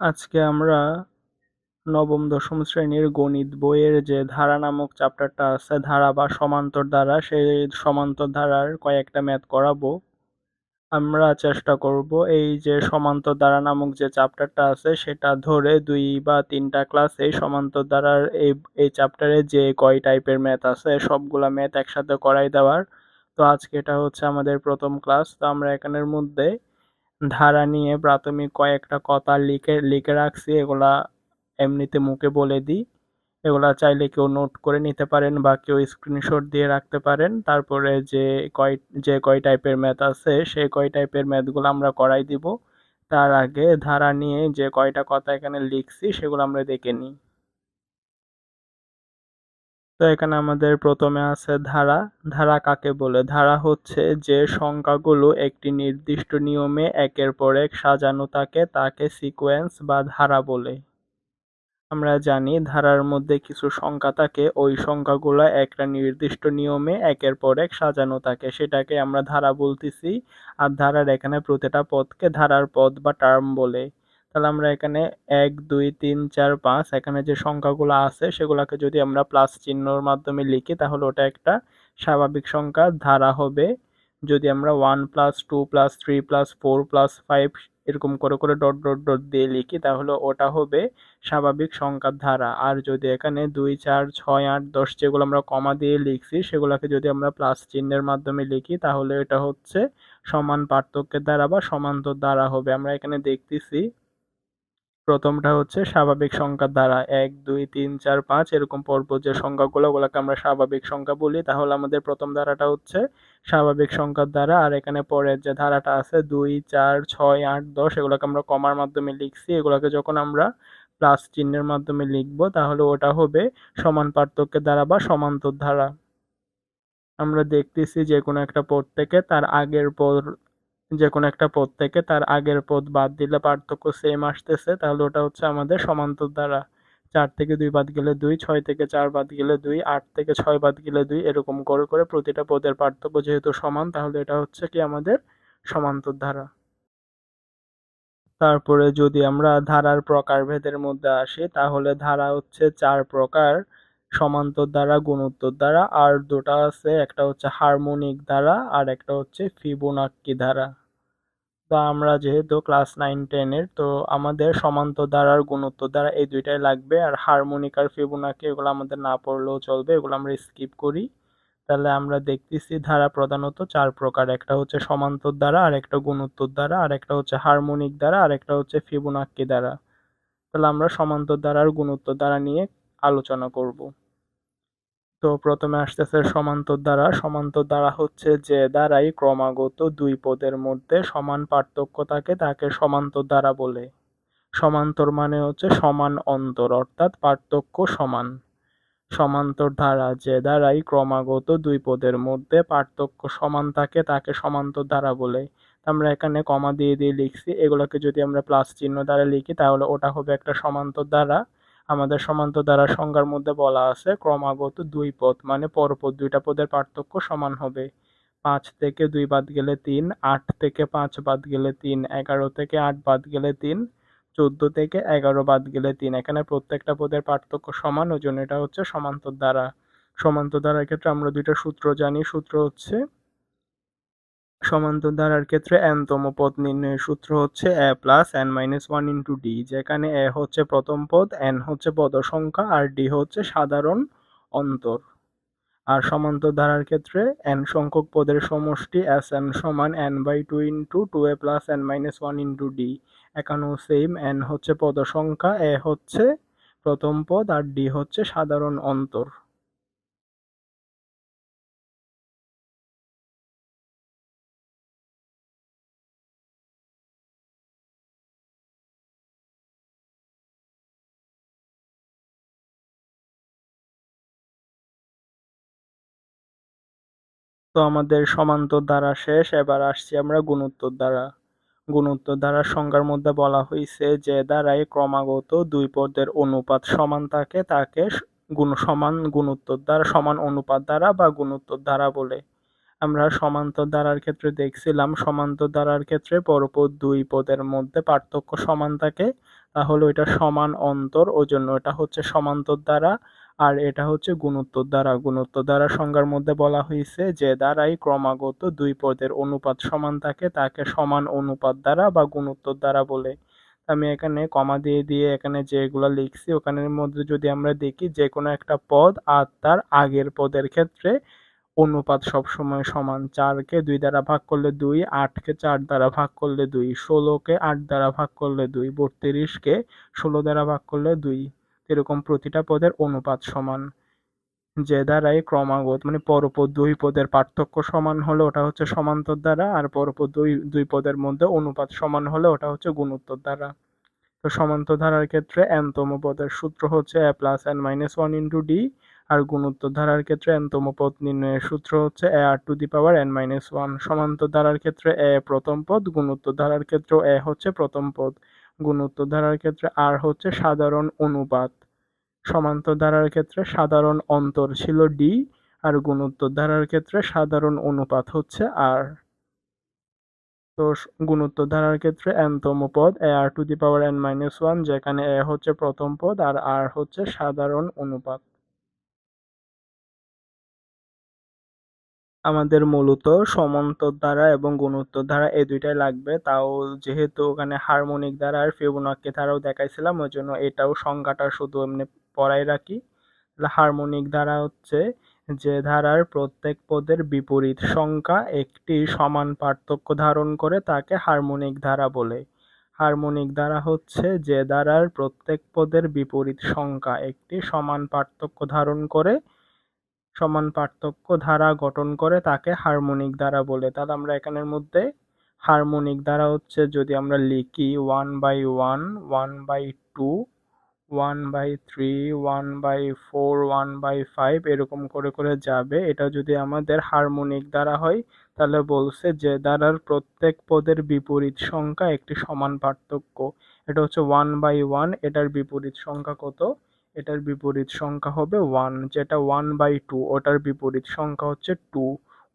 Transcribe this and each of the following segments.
আজকে আমরা নবম, দশম শ্রেণির গণিত বইয়ের যে ধারা নামক চ্যাপ্টারটা আছে, ধারা বা সমান্তর ধারা, সেই সমান্তর ধারার কয়েকটা ম্যাথ করাবো। আমরা চেষ্টা করব এই যে সমান্তর ধারা নামক যে চ্যাপ্টারটা আছে, সেটা ধরে দুই বা তিনটা ক্লাস এই সমান্তর ধারার এই এই চ্যাপ্টারে যে কয় টাইপের ম্যাথ আছে, সবগুলা ম্যাথ একসাথে করাই দেওয়ার। তো আজকে এটা হচ্ছে আমাদের প্রথম ক্লাস তো আমরা এখানের মধ্যে ধারা নিয়ে প্রাথমিক কয়েকটা কথা লিখে লিখে রাখছি, এগুলা এমনিতে মুখে বলে দিই। এগুলা চাইলে কেউ নোট করে নিতে পারেন বা কেউ স্ক্রিনশট দিয়ে রাখতে পারেন। তারপরে যে কয় যে কয় টাইপের ম্যাথ আছে সেই কয় টাইপের ম্যাথগুলো আমরা করাই দিব। তার আগে ধারা নিয়ে যে কয়টা কথা এখানে লিখছি, সেগুলো আমরা দেখে নিই। তো এখানে আমাদের প্রথমে আছে ধারা। ধারা কাকে বলে? ধারা হচ্ছে যে সংখ্যাগুলো একটি নির্দিষ্ট নিয়মে একের পর এক সাজানো থাকে, তাকে সিকোয়েন্স বা ধারা বলে। আমরা জানি ধারার মধ্যে কিছু সংখ্যা থাকে, ওই সংখ্যাগুলো একটা নির্দিষ্ট নিয়মে একের পর এক সাজানো থাকে। সেটাকে আমরা ধারা বলতেছি। আর ধারার এখানে প্রতিটা পদকে ধারার পদ বা টার্ম বলে। তাহলে আমরা এখানে এক, দুই, তিন, চার, পাঁচ, এখানে যে সংখ্যাগুলো আছে, সেগুলোকে যদি আমরা প্লাস চিহ্নর মাধ্যমে লিখি, তাহলে ওটা একটা স্বাভাবিক সংখ্যা ধারা হবে। যদি আমরা one plus two plus three plus four plus five এরকম করে করে ডট ডট ডট দিয়ে লিখি, তাহলে ওটা হবে স্বাভাবিক সংখ্যার ধারা। আর যদি এখানে দুই, চার, ছয়, আট, দশ যেগুলো আমরা কমা দিয়ে লিখছি, সেগুলোকে যদি আমরা প্লাস চিহ্নের মাধ্যমে লিখি, তাহলে এটা হচ্ছে সমান পার্থক্যের দ্বারা বা সমান্তর দ্বারা হবে। আমরা এখানে দেখতেছি প্রথমটা হচ্ছে স্বাভাবিক সংখ্যার দ্বারা এক, দুই, তিন, চার, পাঁচ, এরকম পরপর যে সংখ্যাগুলো, ওগুলোকে আমরা স্বাভাবিক সংখ্যা বলি। তাহলে আমাদের প্রথম ধারাটা হচ্ছে স্বাভাবিক সংখ্যার দ্বারা, আর এখানে পরের যে ধারাটা আছে, দুই, চার, ছয়, আট, দশ, এগুলোকে আমরা কমার মাধ্যমে লিখছি। এগুলোকে যখন আমরা প্লাস চিহ্নের মাধ্যমে লিখব, তাহলে ওটা হবে সমান পার্থক্যের দ্বারা বা সমান্তর ধারা। আমরা দেখতেছি যে কোনো একটা পদ থেকে তার আগের পদ যে কোনো একটা পদ থেকে তার আগের পদ বাদ দিলে পার্থক্য সেম আসতেছে, তাহলে ওটা হচ্ছে আমাদের সমান্তর দ্বারা। চার থেকে দুই বাদ গেলে দুই, ছয় থেকে চার বাদ গেলে দুই, আট থেকে ছয় বাদ গেলে দুই, এরকম করে করে প্রতিটা পদের পার্থক্য যেহেতু সমান, তাহলে এটা হচ্ছে কি আমাদের সমান্তর ধারা তারপরে যদি আমরা ধারার প্রকারভেদের মধ্যে আসি, তাহলে ধারা হচ্ছে চার প্রকার। সমান্তর দ্বারা, গুণোত্তর দ্বারা, আর দুটা আছে, একটা হচ্ছে হারমোনিক দ্বারা, আর একটা হচ্ছে ফিবোনাক্কি দ্বারা। তো আমরা যেহেতু ক্লাস নাইন টেনের তো আমাদের সমান্তর দ্বারা আর গুণোত্তর দ্বারা এই দুইটাই লাগবে, আর হারমোনিক আর ফিবোনাক্কি এগুলো আমাদের না পড়লেও চলবে, এগুলো আমরা স্কিপ করি। তাহলে আমরা দেখতেছি ধারা প্রধানত চার প্রকার, একটা হচ্ছে সমান্তর দ্বারা, আর একটা গুণোত্তর দ্বারা, আর একটা হচ্ছে হারমোনিক দ্বারা, আর একটা হচ্ছে ফিবোনাক্কি দ্বারা। তাহলে আমরা সমান্তর দ্বারা আর গুণোত্তর দ্বারা নিয়ে আলোচনা করব। তো প্রথমে আসতেছে সমান্তর দ্বারা। সমান্তর দ্বারা হচ্ছে যে দ্বারাই ক্রমাগত দুই পদের মধ্যে সমান পার্থক্য থাকে, তাকে সমান্তর দ্বারা বলে। সমান্তর মানে হচ্ছে সমান অন্তর, অর্থাৎ পার্থক্য সমান। সমান্তর ধারা যে দ্বারাই ক্রমাগত দুই পদের মধ্যে পার্থক্য সমান থাকে, তাকে সমান্তর ধারা বলে। আমরা এখানে কমা দিয়ে দিয়ে লিখছি। এগুলোকে যদি আমরা প্লাস চিহ্ন দ্বারা লিখি, তাহলে ওটা হবে একটা সমান্তর দ্বারা। আমাদের সমান্তর দ্বারা সংজ্ঞার মধ্যে বলা আছে, ক্রমাগত দুই পদ মানে পরপর দুইটা পদের পার্থক্য সমান হবে। পাঁচ থেকে দুই বাদ গেলে তিন, আট থেকে পাঁচ বাদ গেলে তিন, এগারো থেকে আট বাদ গেলে তিন, চোদ্দ থেকে এগারো বাদ গেলে তিন। এখানে প্রত্যেকটা পদের পার্থক্য সমান, ওই জন্য এটা হচ্ছে সমান্তর দ্বারা। সমান্তর দ্বারার ক্ষেত্রে আমরা দুইটা সূত্র জানি। সূত্র হচ্ছে সমান্তর ধারার ক্ষেত্রে এনতম পদ নির্ণয়ের সূত্র হচ্ছে A plus N minus one into D যেখানে এ হচ্ছে প্রথম পদ এন হচ্ছে পদ সংখ্যা আর ডি হচ্ছে সাধারণ অন্তর। আর সমান্তর ধারার ক্ষেত্রে এন সংখ্যক পদের সমষ্টি এস এন সমান N by two into two A plus N minus one into D এখানেও সেম এন হচ্ছে পদ সংখ্যা এ হচ্ছে প্রথম পদ, আর ডি হচ্ছে সাধারণ অন্তর। তো আমাদের সমান্তর দ্বারা শেষ। এবার আসছি আমরা গুণোত্তর দ্বারা। গুণোত্তর দ্বারা সংজ্ঞার মধ্যে বলা হয়েছে যে, দ্বারাই ক্রমাগত দুই পদের অনুপাত সমান থাকে, তাকে গুণ, সমান গুণোত্তর দ্বারা, সমান অনুপাত দ্বারা বা গুণোত্তর দ্বারা বলে। আমরা সমান্তর দ্বারার ক্ষেত্রে দেখছিলাম, সমান্তর দ্বারার ক্ষেত্রে পরপর দুই পদের মধ্যে পার্থক্য সমান থাকে। তাহলে ওইটা সমান অন্তর, ওই জন্য এটা হচ্ছে সমান্তর দ্বারা আর এটা হচ্ছে গুণোত্তর দ্বারা। গুণোত্তর দ্বারা সংজ্ঞার মধ্যে বলা হয়েছে যে দ্বারাই ক্রমাগত দুই পদের অনুপাত সমান থাকে, তাকে সমান অনুপাত দ্বারা বা গুণোত্তর দ্বারা বলে। আমি এখানে কমা দিয়ে দিয়ে এখানে যেগুলো লিখছি, ওখানের মধ্যে যদি আমরা দেখি যে কোনো একটা পদ আর তার আগের পদের ক্ষেত্রে অনুপাত সবসময় সমান। চারকে দুই দ্বারা ভাগ করলে দুই, আটকে চার দ্বারা ভাগ করলে দুই, ষোলোকে আট দ্বারা ভাগ করলে দুই, বত্রিশকে ষোলো দ্বারা ভাগ করলে দুই। এরকম প্রতিটা পদের অনুপাত সমান। যে দ্বারাই ক্রমাগত মানে পরপর দুই পদের পার্থক্য সমান হলে ওটা হচ্ছে সমান্তর দ্বারা, আর পরপর দুই দুই পদের মধ্যে অনুপাত সমান হলে ওটা হচ্ছে গুণোত্তর দ্বারা। তো সমান্তর ধারার ক্ষেত্রে এনতম পদের সূত্র হচ্ছে A plus N minus one into D আর গুণোত্তর ধারার ক্ষেত্রে এনতম পদ নির্ণয়ের সূত্র হচ্ছে A R to the power N minus one সমান্তর ধারার ক্ষেত্রে এ প্রথম পদ, গুণোত্তর ধারার ক্ষেত্রেও এ হচ্ছে প্রথম পদ। গুণোত্তর ধারার ক্ষেত্রে আর হচ্ছে সাধারণ অনুপাত। সমান্তর ধারার ক্ষেত্রে সাধারণ অন্তর ছিল ডি আর গুণোত্তর ধারার ক্ষেত্রে সাধারণ অনুপাত হচ্ছে আর তো গুণোত্তর ধারার ক্ষেত্রে এনতম পদ A R to the power N minus one যেখানে এ হচ্ছে প্রথম পদ আর আর হচ্ছে সাধারণ অনুপাত। আমাদের মূলত সমান্তর ধারা এবং গুণোত্তর ধারা এই দুইটাই লাগবে। তাও যেহেতু ওখানে হারমোনিক ধারা আর ফিবোনাক্কি ধারাও দেখাইছিলাম ওই জন্য এটাও সংজ্ঞাটা শুধু এমনি পড়াই রাখি। হারমোনিক ধারা হচ্ছে যে ধারার প্রত্যেক পদের বিপরীত সংখ্যা একটি সমান পার্থক্য ধারণ করে তাকে হারমোনিক ধারা বলে। হারমোনিক ধারা হচ্ছে যে ধারার প্রত্যেক পদের বিপরীত সংখ্যা একটি সমান পার্থক্য ধারণ করে সমান পার্থক্য ধারা গঠন করে তাকে হারমোনিক ধারা বলে। তাহলে আমরা এখানের মধ্যে হারমোনিক ধারা হচ্ছে যদি আমরা লিখি one by one one by two one by three one by four one by five এরকম করে করে যাবে। এটা যদি আমাদের হারমোনিক দ্বারা হয়, তাহলে বলছে যে দ্বারার প্রত্যেক পদের বিপরীত সংখ্যা একটি সমান পার্থক্য। এটা হচ্ছে ওয়ান বাই ওয়ান এটার বিপরীত সংখ্যা কত? এটার বিপরীত সংখ্যা হবে ওয়ান যেটা ওয়ান বাই টু ওটার বিপরীত সংখ্যা হচ্ছে টু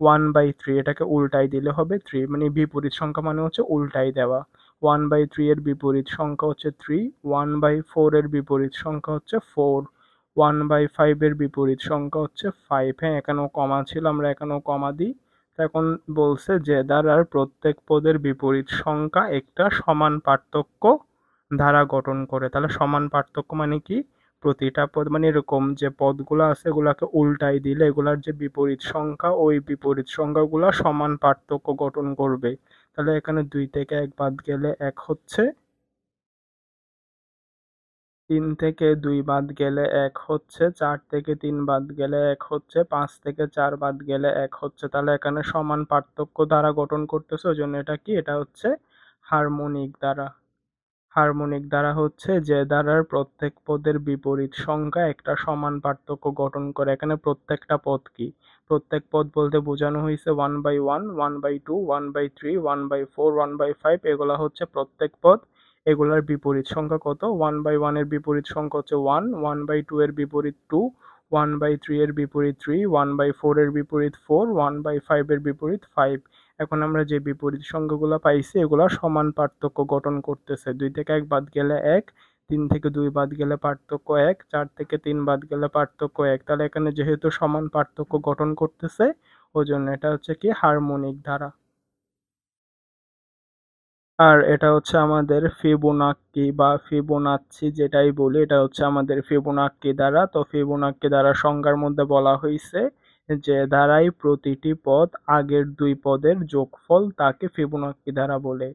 ওয়ান বাই থ্রি এটাকে উল্টাই দিলে হবে থ্রি মানে বিপরীত সংখ্যা মানে হচ্ছে উল্টাই দেওয়া। ওয়ান বাই থ্রি এর বিপরীত সংখ্যা হচ্ছে থ্রি ওয়ান বাই ফোর এর বিপরীত সংখ্যা হচ্ছে ফোর ওয়ান বাই ফাইভ এর বিপরীত সংখ্যা হচ্ছে ফাইভ হ্যাঁ এখানেও কমা ছিল, আমরা এখানেও কমা দিই। এখন বলছে যে, দ্বারার প্রত্যেক পদের বিপরীত সংখ্যা একটা সমান পার্থক্য ধারা গঠন করে। তাহলে সমান পার্থক্য মানে কি? প্রতিটা পদ মানে এরকম যে পদগুলো আছে, এগুলাকে উল্টাই দিলে এগুলার যে বিপরীত সংখ্যা, ওই বিপরীত সংখ্যাগুলো সমান পার্থক্য গঠন করবে। তাহলে এখানে দুই থেকে এক বাদ গেলে এক হচ্ছে, তিন থেকে দুই বাদ গেলে এক হচ্ছে, চার থেকে তিন বাদ গেলে এক হচ্ছে, পাঁচ থেকে চার বাদ গেলে এক হচ্ছে। তাহলে এখানে সমান পার্থক্য দ্বারা গঠন করতেছে, ওই জন্য এটা কি? এটা হচ্ছে হারমোনিক দ্বারা। হারমোনিক দ্বারা হচ্ছে যে দ্বারার প্রত্যেক পদের বিপরীত সংখ্যা একটা সমান পার্থক্য গঠন করে এখানে প্রত্যেকটা পদ কি প্রত্যেক পদ বলতে বোঝানো হয়েছে one by one one by two one by three one by four one by five এগুলো হচ্ছে প্রত্যেক পদ এগুলার বিপরীত সংখ্যা কত ওয়ান বাই ওয়ানের বিপরীত সংখ্যা হচ্ছে ওয়ান ওয়ান বাই টু এর বিপরীত টু ওয়ান বাই থ্রি এর বিপরীত থ্রি ওয়ান বাই ফোর এর বিপরীত ফোর ওয়ান বাই ফাইভ এর বিপরীত ফাইভ এখন আমরা যে বিপরীত সংখ্যাগুলো পাইছি, এগুলো সমান পার্থক্য গঠন করতেছে। দুই থেকে এক বাদ গেলে এক, তিন থেকে দুই বাদ গেলে পার্থক্য এক, চার থেকে তিন বাদ গেলে পার্থক্য এক। তাহলে এখানে যেহেতু সমান পার্থক্য গঠন করতেছে ওই জন্য এটা হচ্ছে কি হারমোনিক ধারা। আর এটা হচ্ছে আমাদের ফিবোনাক্কি বা ফিবোনাচ্ছি যেটাই বলি, এটা হচ্ছে আমাদের ফিবোনাক্কি দ্বারা তো ফিবোনাক্কি দ্বারা সংজ্ঞার মধ্যে বলা হয়েছে যে দ্বারাই প্রতিটি পদ আগের দুই পদের যোগফল তাকে ফিবোনাক্কি দ্বারা বলে।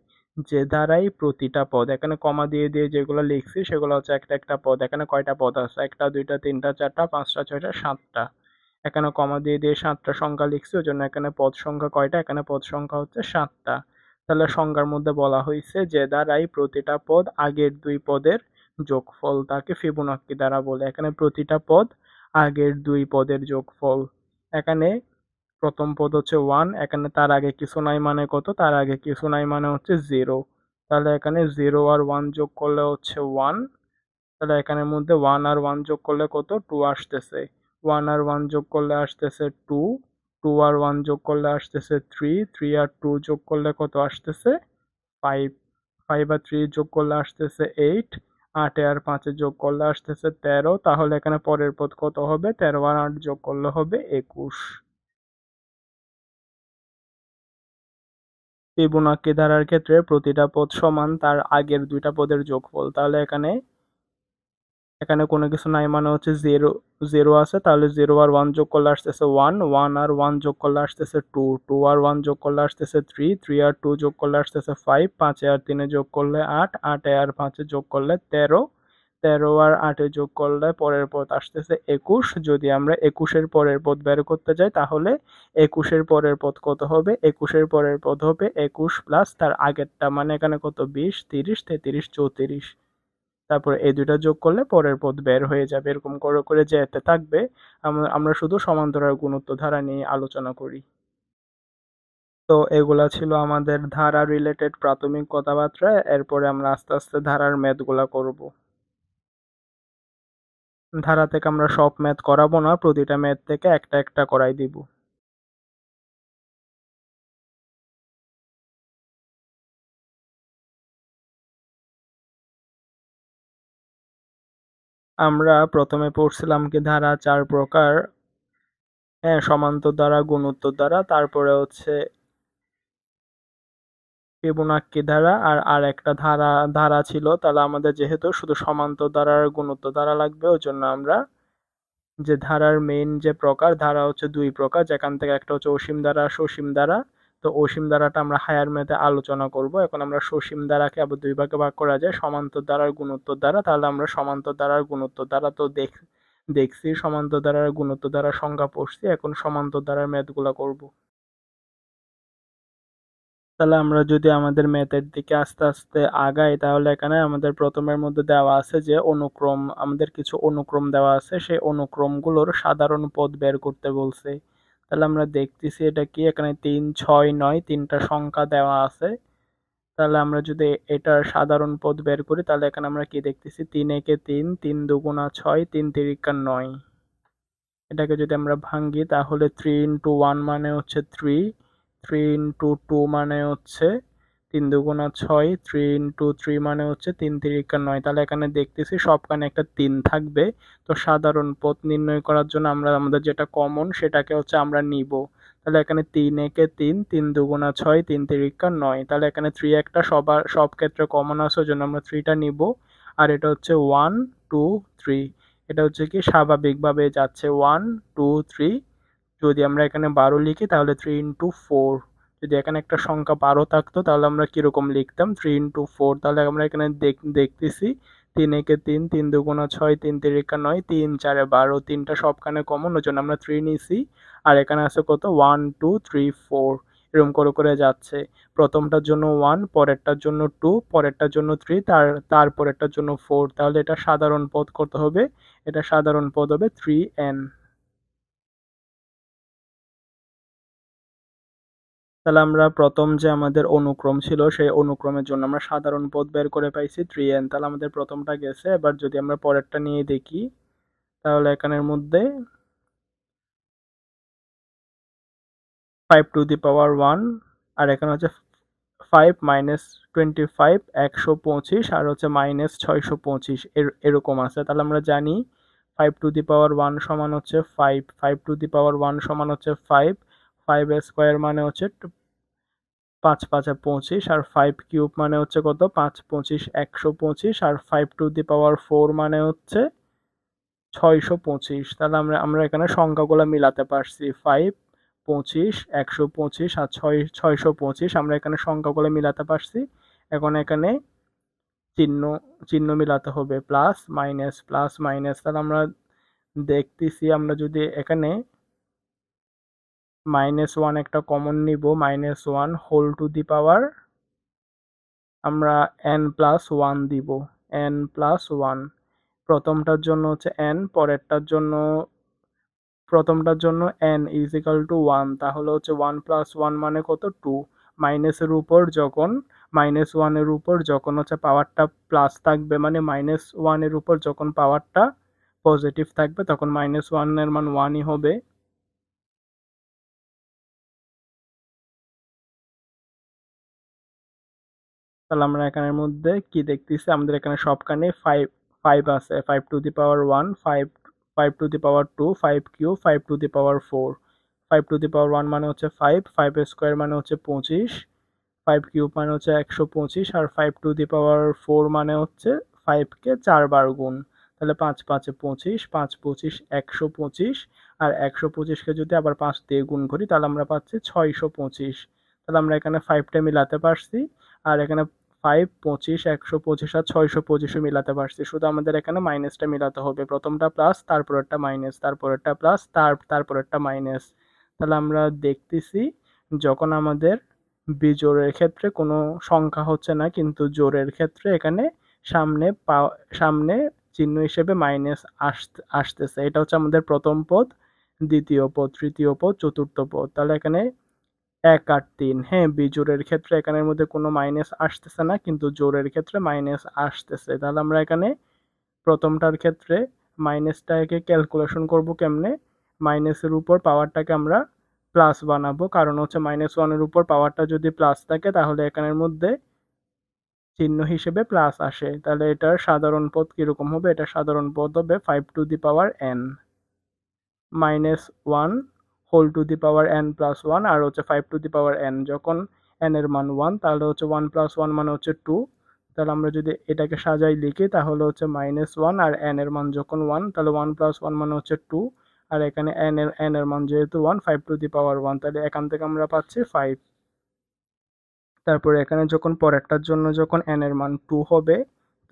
যে দ্বারাই প্রতিটা পদ, এখানে কমা দিয়ে দিয়ে যেগুলো লিখছি সেগুলো হচ্ছে একটা একটা পদ, এখানে কয়টা পদ আছে? একটা, দুইটা, তিনটা, চারটা, পাঁচটা, ছয়টা, সাতটা। এখানে কমা দিয়ে দিয়ে সাতটা সংখ্যা লিখছি ওই জন্য এখানে পদ সংখ্যা কয়টা? এখানে পদ সংখ্যা হচ্ছে সাতটা। তাহলে সংজ্ঞার মধ্যে বলা হয়েছে যে দ্বারাই প্রতিটা পদ আগের দুই পদের যোগফল তাকে ফিবোনাক্কি দ্বারা বলে। এখানে প্রতিটা পদ আগের দুই পদের যোগফল। এখানে প্রথম পদ হচ্ছে ওয়ান এখানে তার আগে কিছু নাই মানে কত? তার আগে কিছু নাই মানে হচ্ছে জিরো তাহলে এখানে জিরো আর ওয়ান যোগ করলে হচ্ছে ওয়ান তাহলে এখানের মধ্যে ওয়ান আর ওয়ান যোগ করলে কত? টু আসতেছে। ওয়ান আর ওয়ান যোগ করলে আসতেছে টু টু আর ওয়ান যোগ করলে আসতেছে থ্রি থ্রি আর টু যোগ করলে কত আসতেছে? ফাইভ ফাইভ আর থ্রি যোগ করলে আসতেছে এইট আটে আর পাঁচে যোগ করলে আসতেছে তেরো, তাহলে এখানে পরের পদ কত হবে? তেরো আর আট যোগ করলে হবে একুশ। ফিবোনাক্কি ধারার ক্ষেত্রে প্রতিটা পদ সমান, তার আগের দুইটা পদের যোগফল, তাহলে এখানে এখানে কোনো কিছু নাই মানে হচ্ছে জিরো জিরো আছে, তাহলে জিরো আর ওয়ান যোগ করলে আসতেছে ওয়ান ওয়ান আর ওয়ান যোগ করলে আসতেছে টু টু আর ওয়ান যোগ করলে আসতেছে থ্রি থ্রি আর টু যোগ করলে আসতেছে ফাইভ পাঁচে আর তিনে যোগ করলে আট, আটে আর পাঁচে যোগ করলে তেরো তেরো আর আটে যোগ করলে পরের পথ আসতেছে একুশ, যদি আমরা একুশের পরের পথ বের করতে যাই, তাহলে একুশের পরের পথ কত হবে? একুশের পরের পথ হবে একুশ প্লাস তার আগেরটা মানে এখানে কত? বিশ, তিরিশ, তেত্রিশ, চৌত্রিশ। তারপর এই দুইটা যোগ করলে পরের পদ বের হয়ে যাবে, এরকম করে করে যেতে থাকবে। আমরা শুধু সমান্তরাল গুণোত্ত ধারা নিয়ে আলোচনা করি। তো এগুলা ছিল আমাদের ধারা রিলেটেড প্রাথমিক কথাবার্তা, এরপরে আমরা আস্তে আস্তে ধারার ম্যাথগুলা করব। ধারা থেকে আমরা সব ম্যাথ করাবো না, প্রতিটা ম্যাথ থেকে একটা একটা করাই দিব। আমরা প্রথমে পড়ছিলাম কি ধারা চার প্রকার হ্যাঁ সমান্তর দ্বারা, গুণোত্তর দ্বারা, তারপরে হচ্ছে ফিবোনাক্কি ধারা আর আর একটা ধারা ধারা ছিল। তাহলে আমাদের যেহেতু শুধু সমান্তর দ্বারার গুণোত্তর দ্বারা লাগবে ওই জন্য আমরা যে ধারার মেইন যে প্রকার, ধারা হচ্ছে দুই প্রকার, যেখান থেকে একটা হচ্ছে অসীম দ্বারা সসীম দ্বারা। তো অসীম দ্বারাটা আমরা হায়ার মেথে আলোচনা করব। এখন আমরা সসীম দ্বারাকে আবার দুই ভাগে ভাগ করা যায়। সমান্তর দ্বারার গুণোত্তর দ্বারা। তাহলে আমরা সমান্তর দ্বারার গুণোত্তর দ্বারা তো দেখ, দেখছি, সমান্তর দ্বারার গুণোত্তর দ্বারা সংজ্ঞা পড়ছি। এখন সমান্তর দ্বারার ম্যাথগুলো করব। তাহলে আমরা যদি আমাদের ম্যাথের দিকে আস্তে আস্তে আগাই, তাহলে এখানে আমাদের প্রথমের মধ্যে দেওয়া আছে যে অনুক্রম, আমাদের কিছু অনুক্রম দেওয়া আছে। সেই অনুক্রমগুলোর সাধারণ পদ বের করতে বলছে। তাহলে আমরা দেখতেছি এটা কি? এখানে তিন, ছয়, নয়, তিনটা সংখ্যা দেওয়া আছে। তাহলে আমরা যদি এটার সাধারণ পদ বের করি, তাহলে এখানে আমরা কি দেখতেছি? তিন একে তিন তিন দুগুণা ছয়, তিন তিরিকা নয়। এটাকে যদি আমরা ভাঙ্গি, তাহলে থ্রি ইন্টু ওয়ান মানে হচ্ছে থ্রি থ্রি ইন্টু টু মানে হচ্ছে তিন দুগুণা ছয় থ্রি ইন্টু থ্রি মানে হচ্ছে তিন তিরিকা নয়। তাহলে এখানে দেখতেছি সবখানে একটা তিন থাকবে। তো সাধারণ পথ নির্ণয় করার জন্য আমরা, আমাদের যেটা কমন সেটাকে হচ্ছে আমরা নিব। তাহলে এখানে তিন একে তিন তিন দুগুণা ছয়, তিন তিরিকা নয়। তাহলে এখানে থ্রি একটা সবার, সব ক্ষেত্রে কমন ওই জন্য আমরা থ্রিটা নিব। আর এটা হচ্ছে ওয়ান টু থ্রি এটা হচ্ছে কি স্বাভাবিকভাবে যাচ্ছে ওয়ান টু থ্রি যদি আমরা এখানে বারো লিখি তাহলে থ্রি ইন্টু ফোর যদি এখানে একটা সংখ্যা বারো থাকতো, তাহলে আমরা কীরকম লিখতাম? থ্রি ইন্টু ফোর তাহলে আমরা এখানে দেখ, দেখতেছি, তিন একে তিন তিন দুগুণা ছয়, তিন তিরিকা নয়, তিন চারে বারো, তিনটা সবখানে কমন ওই জন্য আমরা থ্রি নিছি, আর এখানে আছে কত? ওয়ান টু থ্রি ফোর এরকম করে করে যাচ্ছে। প্রথমটার জন্য ওয়ান পরেরটার জন্য টু পরেরটার জন্য থ্রি তার তারপরেরটার জন্য ফোর তাহলে এটা সাধারণ পদ করতে হবে? এটা সাধারণ পদ হবে থ্রি এন তাহলে আমরা প্রথম যে আমাদের অনুক্রম ছিল, সেই অনুক্রমের জন্য আমরা সাধারণ পদ বের করে পাইছি থ্রি এন তাহলে আমাদের প্রথমটা গেছে, এবার যদি আমরা পরেরটা নিয়ে দেখি, তাহলে এখানের মধ্যে five to the power one আর এখানে হচ্ছে ফাইভ মাইনাস টোয়েন্টি ফাইভ একশো পঁচিশ, আর হচ্ছে মাইনাস ছয়শো পঁচিশ এরকম আছে। তাহলে আমরা জানি five to the power one সমান হচ্ছে five five to the power one সমান হচ্ছে ফাইভ ফাইভ স্কোয়ার মানে হচ্ছে পাঁচ পাঁচে পঁচিশ আর ফাইভ কিউব মানে হচ্ছে কত? পাঁচ পঁচিশ, একশো পঁচিশ আর five to the power four মানে হচ্ছে ছয়শো পঁচিশ। তাহলে আমরা আমরা এখানে সংখ্যাগুলো মিলাতে পারছি। ফাইভ পঁচিশ, একশো পঁচিশ আর ছয়, ছয়শো পঁচিশ আমরা এখানে সংখ্যাগুলো মিলাতে পারছি। এখন এখানে চিহ্ন চিহ্ন মিলাতে হবে। প্লাস মাইনাস প্লাস মাইনাস তাহলে আমরা দেখতেছি, আমরা যদি এখানে মাইনাস ওয়ান একটা কমন নিব minus one whole to the power আমরা এন প্লাস ওয়ান দিব এন প্লাস ওয়ান প্রথমটার জন্য হচ্ছে এন পরেরটার জন্য, প্রথমটার জন্য N is equal to one তাহলে হচ্ছে ওয়ান প্লাস ওয়ান মানে কত? টু মাইনাসের উপর যখন মাইনাস ওয়ানের উপর যখন হচ্ছে পাওয়ারটা প্লাস থাকবে মানে মাইনাস ওয়ানের উপর যখন পাওয়ারটা পজিটিভ থাকবে, তখন মাইনাস ওয়ানের মান ওয়ানই হবে। তাহলে আমরা এখানের মধ্যে কি দেখতেছি? আমাদের এখানে সবখানে ফাইভ ফাইভ আছে। Five to the power one five five to the power two five cube five to the power four five to the power one মানে হচ্ছে ফাইভ ফাইভ স্কোয়ার মানে হচ্ছে পঁচিশ। ফাইভ কিউব মানে হচ্ছে একশো পঁচিশ আর five to the power four মানে হচ্ছে ফাইভকে চারবার গুণ। তাহলে পাঁচ, পাঁচে পঁচিশ, পাঁচ, পঁচিশ, একশো পঁচিশ আর একশো পঁচিশকে যদি আবার পাঁচ দিয়ে গুণ করি তাহলে আমরা পাচ্ছি ছয়শো পঁচিশ। তাহলে আমরা এখানে ফাইভটা মিলাতে পারছি। আর এখানে ফাইভ পঁচিশ, একশো, পঁচিশ আর ছয়শো, পঁচিশও মিলাতে পারছি। শুধু আমাদের এখানে মাইনাসটা মিলাতে হবে। প্রথমটা প্লাস তারপরেরটা মাইনাস তারপরেরটা প্লাস তার, তারপরেরটা মাইনাস তাহলে আমরা দেখতেছি যখন আমাদের বিজোড়ের ক্ষেত্রে কোনো সংখ্যা হচ্ছে না, কিন্তু জোরের ক্ষেত্রে এখানে সামনে পা, সামনে চিহ্ন হিসেবে মাইনাস আসতেছে। এটা হচ্ছে আমাদের প্রথম পদ, দ্বিতীয় পদ, তৃতীয় পদ, চতুর্থ পদ। তাহলে এখানে এক আর তিন। হ্যাঁ বিজোড়ের ক্ষেত্রে এখানের মধ্যে কোনো মাইনাস আসতেছে না, কিন্তু জোরের ক্ষেত্রে মাইনাস আসতেছে। তাহলে আমরা এখানে প্রথমটার ক্ষেত্রে মাইনাসটাকে ক্যালকুলেশন করব কেমনে? মাইনাসের উপর পাওয়ারটাকে আমরা প্লাস বানাবো। কারণ হচ্ছে মাইনাস ওয়ানের উপর পাওয়ারটা যদি প্লাস থাকে, তাহলে এখানের মধ্যে চিহ্ন হিসেবে প্লাস আসে। তাহলে এটার সাধারণ পদ কীরকম হবে? এটা সাধারণ পদ হবে five to the power N minus one whole to the power N plus one আর হচ্ছে five to the power N যখন এন এর মান ওয়ান তাহলে হচ্ছে ওয়ান প্লাস ওয়ান মানে হচ্ছে টু তাহলে আমরা যদি এটাকে সাজাই লিখি, তাহলে হচ্ছে মাইনাস ওয়ান আর এন এর মান যখন ওয়ান তাহলে ওয়ান প্লাস ওয়ান মানে হচ্ছে টু আর এখানে এন এর এন এর মান যেহেতু one five to the power one তাহলে এখান থেকে আমরা পাচ্ছি ফাইভ তারপরে এখানে যখন পরেরটার জন্য যখন এন এর মান টু হবে,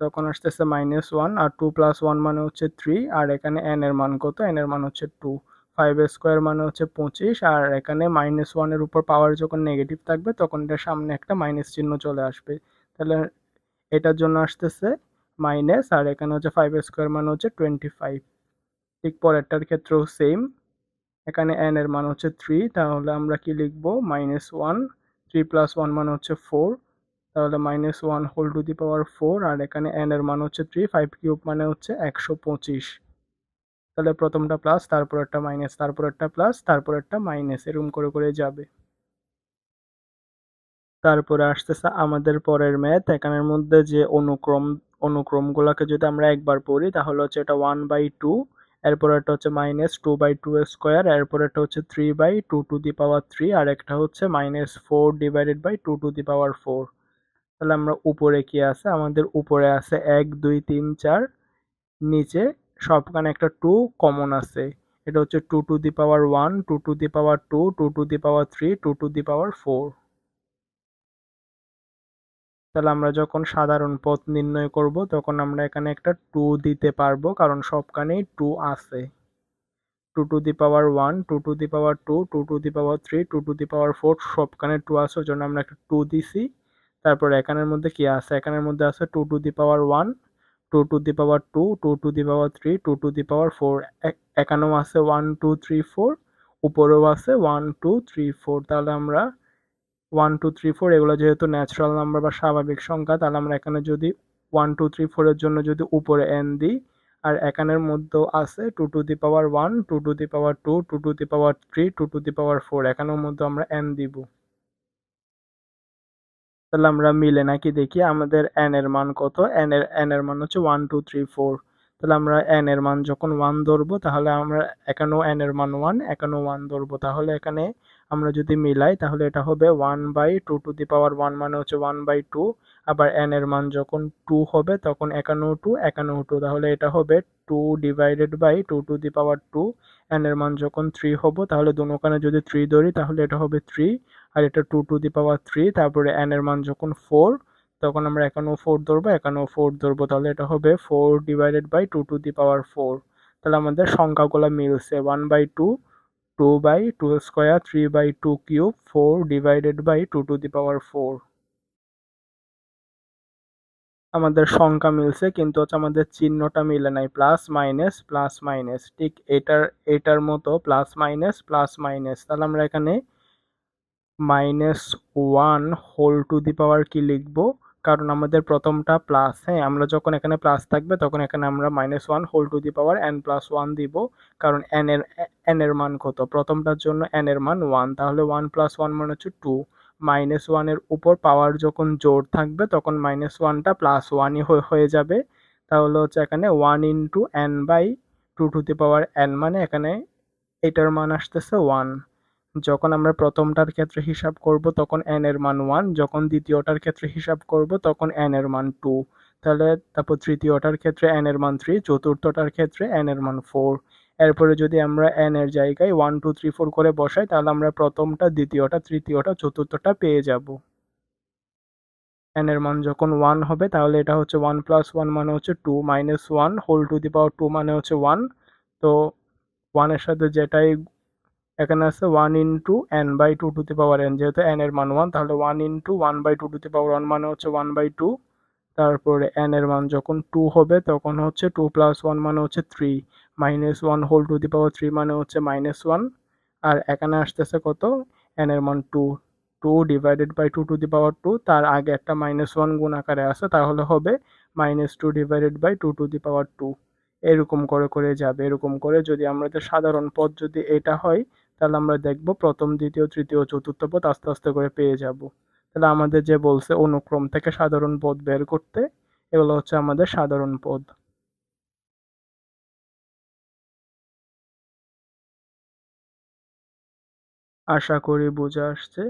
তখন আসতেছে মাইনাস ওয়ান আর টু প্লাস ওয়ান মানে হচ্ছে থ্রি আর এখানে এন এর মান কত? এন এর মান হচ্ছে টু ফাইভ স্কোয়ার মানে হচ্ছে পঁচিশ, আর এখানে মাইনাস ওয়ানের উপর পাওয়ার যখন নেগেটিভ থাকবে, তখন এটার সামনে একটা মাইনাস চিহ্ন চলে আসবে। তাহলে এটার জন্য আসতেছে মাইনাস আর এখানে হচ্ছে ফাইভ স্কোয়ার মানে হচ্ছে টোয়েন্টি ফাইভ ঠিক পরেরটার ক্ষেত্রেও সেম এখানে এন এর মান হচ্ছে থ্রি তাহলে আমরা কি লিখব? Minus one three plus one মানে হচ্ছে ফোর তাহলে minus one whole to the power four আর এখানে এন এর মান হচ্ছে থ্রি ফাইভ কিউব মানে হচ্ছে একশো পঁচিশ। তাহলে প্রথমটা প্লাস তারপর একটা মাইনাস তারপর একটা প্লাস তারপর একটা মাইনাস এরকম করে করে যাবে। তারপরে আসতেছে আমাদের পরের ম্যাথ এখানের মধ্যে যে অনুক্রম, অনুক্রমগুলোকে যদি আমরা একবার পড়ি, তাহলে হচ্ছে এটা ওয়ান বাই টু এরপর একটা হচ্ছে minus two by two square এরপর একটা হচ্ছে three by two to the power three আর একটা হচ্ছে minus four divided by two to the power four তাহলে আমরা উপরে কি আছে? আমাদের উপরে আছে এক, দুই, তিন, চার, নিচে সবখানে একটা টু কমন আছে। এটা হচ্ছে two to the power one two to the power two two to the power three two to the power four তাহলে আমরা যখন সাধারণ পথ নির্ণয় করব, তখন আমরা এখানে একটা টু দিতে পারব, কারণ সবখানেই টু আছে। Two to the power one two to the power two two to the power three two to the power four সবখানে টু আছে, ওই জন্য আমরা একটা টু দিছি। তারপর এখানের মধ্যে কি আছে? এখানের মধ্যে আছে two to the power one two to the power two two to the power three two to the power four এখানেও আছে ওয়ান টু থ্রি ফোর উপরেও আছে ওয়ান টু থ্রি ফোর তাহলে আমরা ওয়ান টু থ্রি ফোর এগুলো যেহেতু natural number বা স্বাভাবিক সংখ্যা, তাহলে আমরা এখানে যদি ওয়ান টু থ্রি ফোরের জন্য যদি উপরে এন দিই, আর এখানের মধ্যেও আছে two to the power one two to the power two two to the power three two to the power four এখানের মধ্যে আমরা এন দিব। তাহলে আমরা মিলে নাকি দেখি আমাদের এন এর মান কত? এন এর এন এর মান হচ্ছে ওয়ান টু থ্রি ফোর তাহলে আমরা এন এর মান যখন ওয়ান ধরবো, তাহলে আমরা এখানেও এন এর মান ওয়ান এখানেও ওয়ান ধরবো। তাহলে এখানে আমরা যদি মিলাই, তাহলে এটা হবে one by two to the power one মানে হচ্ছে ওয়ান বাই টু আবার এন এর মান যখন টু হবে, তখন একান্ন টু একান্ন টু তাহলে এটা হবে two divided by two to the power two N এর মান যখন থ্রি হব, তাহলে দুনোখানে যদি থ্রি ধরি, তাহলে এটা হবে থ্রি আর এটা two to the power three তারপরে এন এর মান যখন ফোর তখন আমরা একান্ন ফোর ধরবো একান্ন ফোর ধরবো, তাহলে এটা হবে four divided by two to the power four তাহলে আমাদের সংখ্যাগুলো মিলছে one by two two by two square three by two cube four divided by two to the power four আমাদের সংখ্যা মিলছে, কিন্তু হচ্ছে আমাদের চিহ্নটা মিলে নাই প্লাস মাইনাস প্লাস মাইনাস ঠিক এটার এটার মতো প্লাস মাইনাস প্লাস মাইনাস তাহলে আমরা এখানে minus one whole to the power কি লিখব? কারণ আমাদের প্রথমটা প্লাস হ্যাঁ আমরা যখন এখানে প্লাস থাকবে, তখন এখানে আমরা minus one whole to the power N plus one দিব। কারণ এন এর এন এর মান কত? প্রথমটার জন্য এন এর মান ওয়ান তাহলে ওয়ান প্লাস ওয়ান মানে হচ্ছে টু মাইনাস ওয়ানের উপর পাওয়ার যখন জোর থাকবে, তখন মাইনাস ওয়ানটা প্লাস ওয়ানই হয়ে যাবে। তাহলে হচ্ছে এখানে one into N by two to the power N মানে এখানে এটার মান আসতেছে ওয়ান যখন আমরা প্রথমটার ক্ষেত্রে হিসাব করব, তখন এন এর মান ওয়ান যখন দ্বিতীয়টার ক্ষেত্রে হিসাব করব, তখন এন এর মান টু তাহলে তারপর তৃতীয়টার ক্ষেত্রে এন এর মান থ্রি চতুর্থটার ক্ষেত্রে এন এর মান ফোর এরপরে যদি আমরা এন এর জায়গায় ওয়ান টু থ্রি ফোর করে বসাই, তাহলে আমরা প্রথমটা, দ্বিতীয়টা, তৃতীয়টা, চতুর্থটা পেয়ে যাব। এন এর মান যখন ওয়ান হবে, তাহলে এটা হচ্ছে ওয়ান প্লাস ওয়ান মানে হচ্ছে two minus one whole to the power two মানে হচ্ছে ওয়ান তো ওয়ানের সাথে যেটাই এখানে আছে one into N by two to the power N যেহেতু এন এর মান ওয়ান তাহলে one into one by two to the power one মানে হচ্ছে ওয়ান বাই টু তারপরে এন এর মান যখন টু হবে, তখন হচ্ছে টু প্লাস ওয়ান মানে হচ্ছে three minus one whole to the power three মানে হচ্ছে মাইনাস ওয়ান আর এখানে আসতেছে কত? এন এর মান two two divided by two to the power two তার আগে একটা মাইনাস ওয়ান গুণ আকারে আছে, তাহলে হবে minus two divided by two to the power two এরকম করে করে যাবে, এরকম করে যদি আমাদের সাধারণ পদ যদি এটা হয় তাহলে আমরা দেখব প্রথম, দ্বিতীয়, তৃতীয়, চতুর্থ পদ আস্তে আস্তে করে পেয়ে যাব। তাহলে আমাদের যে বলছে অনুক্রম থেকে সাধারণ পদ বের করতে, এগুলো হচ্ছে আমাদের সাধারণ পদ আশা করি বুঝে আসছে।